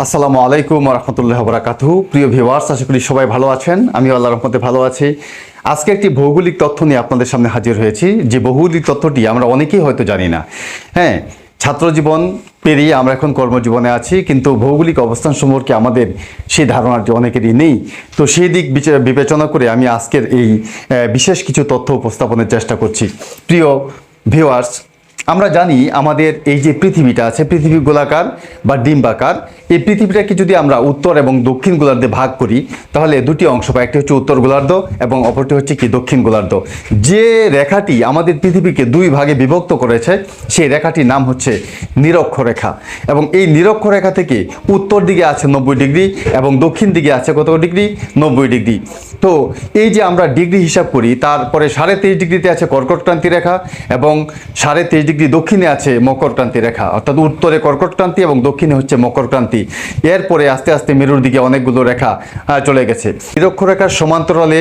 আসসালামু আলাইকুম রহমতুল্লাহ বরাকাতু প্রিয় ভিউয়ার্স, আশা করি সবাই ভালো আছেন। আমি আল্লাহ রহমতে ভালো আছি। আজকে একটি ভৌগোলিক তথ্য নিয়ে আপনাদের সামনে হাজির হয়েছি। যে ভৌগোলিক তথ্যটি আমরা অনেকেই হয়তো জানি না। হ্যাঁ ছাত্র জীবন পেরিয়ে আমরা এখন কর্মজীবনে আছি, কিন্তু ভৌগোলিক অবস্থান সম্পর্কে আমাদের সেই ধারণাটি অনেকেরই নেই। তো সেই দিক বিচা- বিবেচনা করে আমি আজকের এই বিশেষ কিছু তথ্য উপস্থাপনের চেষ্টা করছি। প্রিয় ভিউয়ার্স আমরা জানি আমাদের এই যে পৃথিবীটা আছে, পৃথিবী গোলাকার বা ডিম্বাকার, এই পৃথিবীটাকে যদি আমরা উত্তর এবং দক্ষিণ গোলার্ধে ভাগ করি, তাহলে দুটি অংশ পাই একটি হচ্ছে উত্তর গোলার্ধ এবং অপরটি হচ্ছে কি দক্ষিণ গোলার্ধ। যে রেখাটি আমাদের পৃথিবীকে দুই ভাগে বিভক্ত করেছে, সেই রেখাটির নাম হচ্ছে নিরক্ষরেখা। এবং এই নিরক্ষরেখা থেকে উত্তর দিকে আছে নব্বই ডিগ্রি এবং দক্ষিণ দিকে আছে কত ডিগ্রি? নব্বই ডিগ্রি। তো এই যে আমরা ডিগ্রি হিসাব করি, তারপরে সাড়ে তেইশ ডিগ্রিতে আছে কর্কটক্রান্তি রেখা এবং সাড়ে তেইশ ডিগ্রি দক্ষিণে আছে মকর ক্রান্তি রেখা অর্থাৎ উত্তরে কর্কট ক্রান্তি এবং দক্ষিণে হচ্ছে মকর ক্রান্তি। এরপরে আস্তে আস্তে মেরুর দিকে অনেকগুলো রেখা চলে গেছে। নিরক্ষরেখার সমান্তরালে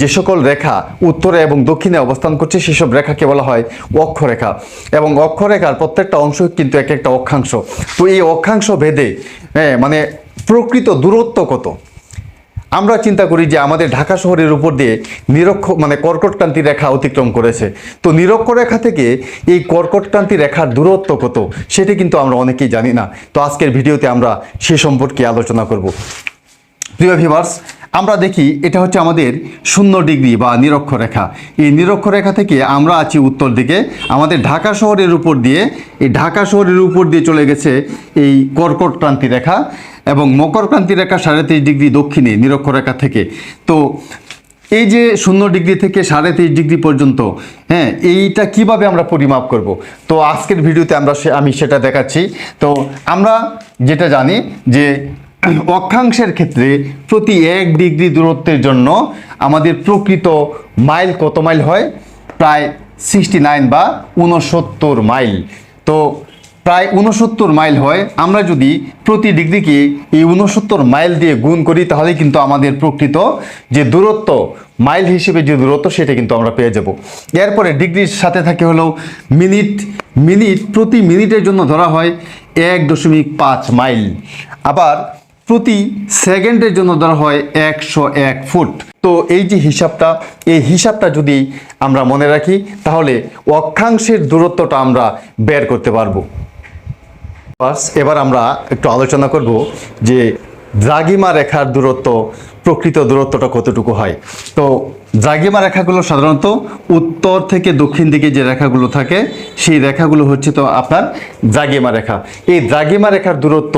যে সকল রেখা উত্তরে এবং দক্ষিণে অবস্থান করছে সেসব রেখাকে বলা হয় অক্ষরেখা। এবং অক্ষরেখার প্রত্যেকটা অংশ কিন্তু এক একটা অক্ষাংশ। তো এই অক্ষাংশ ভেদে হ্যাঁ, মানে প্রকৃত দূরত্ব কত? আমরা চিন্তা করি যে আমাদের ঢাকা শহরের উপর দিয়ে নিরক্ষ মানে কর্কটক্রান্তি রেখা অতিক্রম করেছে। তো নিরক্ষরেখা থেকে এই কর্কটক্রান্তি রেখার দূরত্ব কত, সেটি কিন্তু আমরা অনেকেই জানি না। তো আজকের ভিডিওতে আমরা সে সম্পর্কে আলোচনা করব। প্রিয় ভিভার্স আমরা দেখি এটা হচ্ছে আমাদের শূন্য ডিগ্রি বা নিরক্ষরেখা এই নিরক্ষরেখা থেকে আমরা আছি উত্তর দিকে। আমাদের ঢাকা শহরের উপর দিয়ে, এই ঢাকা শহরের উপর দিয়ে চলে গেছে এই কর্কট ক্রান্তি রেখা। এবং মকর ক্রান্তি রেখা সাড়ে তেইশ ডিগ্রি দক্ষিণে, নিরক্ষরেখা থেকে। তো এই যে শূন্য ডিগ্রি থেকে সাড়ে তেইশ ডিগ্রি পর্যন্ত হ্যাঁ এইটা কীভাবে আমরা পরিমাপ করব? তো আজকের ভিডিওতে আমরা আমি সেটা দেখাচ্ছি। তো আমরা যেটা জানি যে অক্ষাংশের ক্ষেত্রে প্রতি এক ডিগ্রি দূরত্বের জন্য আমাদের প্রকৃত মাইল কত মাইল হয়? প্রায় সিক্সটি নাইন বা উনসত্তর মাইল। তো প্রায় উনসত্তর মাইল হয়। আমরা যদি প্রতি ডিগ্রিকে এই উনসত্তর মাইল দিয়ে গুণ করি তাহলে কিন্তু আমাদের প্রকৃত যে দূরত্ব, মাইল হিসেবে যে দূরত্ব, সেটা কিন্তু আমরা পেয়ে যাব। এরপরে ডিগ্রির সাথে থাকে হলো মিনিট। মিনিট প্রতি মিনিটের জন্য ধরা হয় এক দশমিক পাঁচ মাইল। আবার প্রতি সেকেন্ডের জন্য ধরা হয় একশো এক ফুট। তো এই যে হিসাবটা, এই হিসাবটা যদি আমরা মনে রাখি, তাহলে অক্ষাংশের দূরত্বটা আমরা বের করতে পারব। এবার আমরা একটু আলোচনা করব যে দ্রাগিমা রেখার দূরত্ব, প্রকৃত দূরত্বটা কতটুকু হয়। তো দ্রাগিমা রেখাগুলো সাধারণত উত্তর থেকে দক্ষিণ দিকে যে রেখাগুলো থাকে, সেই রেখাগুলো হচ্ছে তো আপনার দ্রাগিমা রেখা। এই দ্রাগিমা রেখার দূরত্ব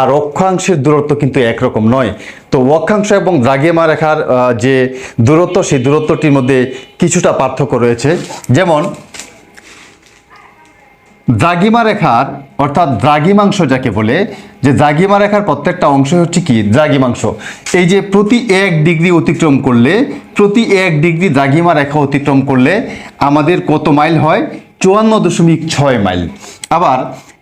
আর অক্ষাংশের দূরত্ব কিন্তু একরকম নয়। তো অক্ষাংশ এবং দ্রাগিমা রেখার যে দূরত্ব, সেই দূরত্বটির মধ্যে কিছুটা পার্থক্য রয়েছে। যেমন দ্রাগিমা রেখার, অর্থাৎ দ্রাগিমাংশ যাকে বলে, যে দ্রাগিমা রেখার প্রত্যেকটা অংশ হচ্ছে কি? দ্রাগিমাংশ। এই যে প্রতি এক ডিগ্রি অতিক্রম করলে, প্রতি এক ডিগ্রি দ্রাগিমা রেখা অতিক্রম করলে আমাদের কত মাইল হয়? চুয়ান্ন দশমিক ছয় মাইল। আবার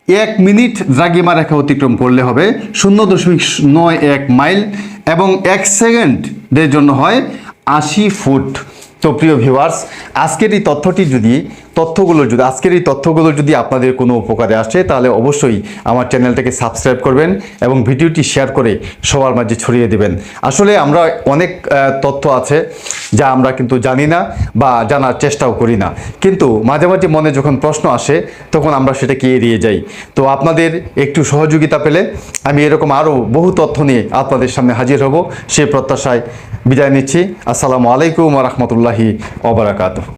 এক মিনিট দ্রাগিমা রেখা অতিক্রম করলে হবে শূন্য দশমিক নয় এক মাইল এবং এক সেকেন্ডের জন্য হয় আশি ফুট। তো প্রিয় ভিউয়ার্স, আজকের এই তথ্যটি যদি তথ্যগুলো যদি আজকের এই তথ্যগুলো যদি আপনাদের কোনো উপকারে আসে, তাহলে অবশ্যই আমার চ্যানেলটাকে সাবস্ক্রাইব করবেন এবং ভিডিওটি শেয়ার করে সবার মাঝে ছড়িয়ে দেবেন। আসলে আমরা অনেক তথ্য আছে যা আমরা কিন্তু জানি না বা জানার চেষ্টাও করি না। কিন্তু মাঝে মাঝে মনে যখন প্রশ্ন আসে, তখন আমরা সেটাকে এড়িয়ে যাই। তো আপনাদের একটু সহযোগিতা পেলে আমি এরকম আরও বহু তথ্য নিয়ে আপনাদের সামনে হাজির হব। সে প্রত্যাশায় বিদায় নিচ্ছি। আসসালামু আলাইকুম রহমতুল্লাহি অবরাকাত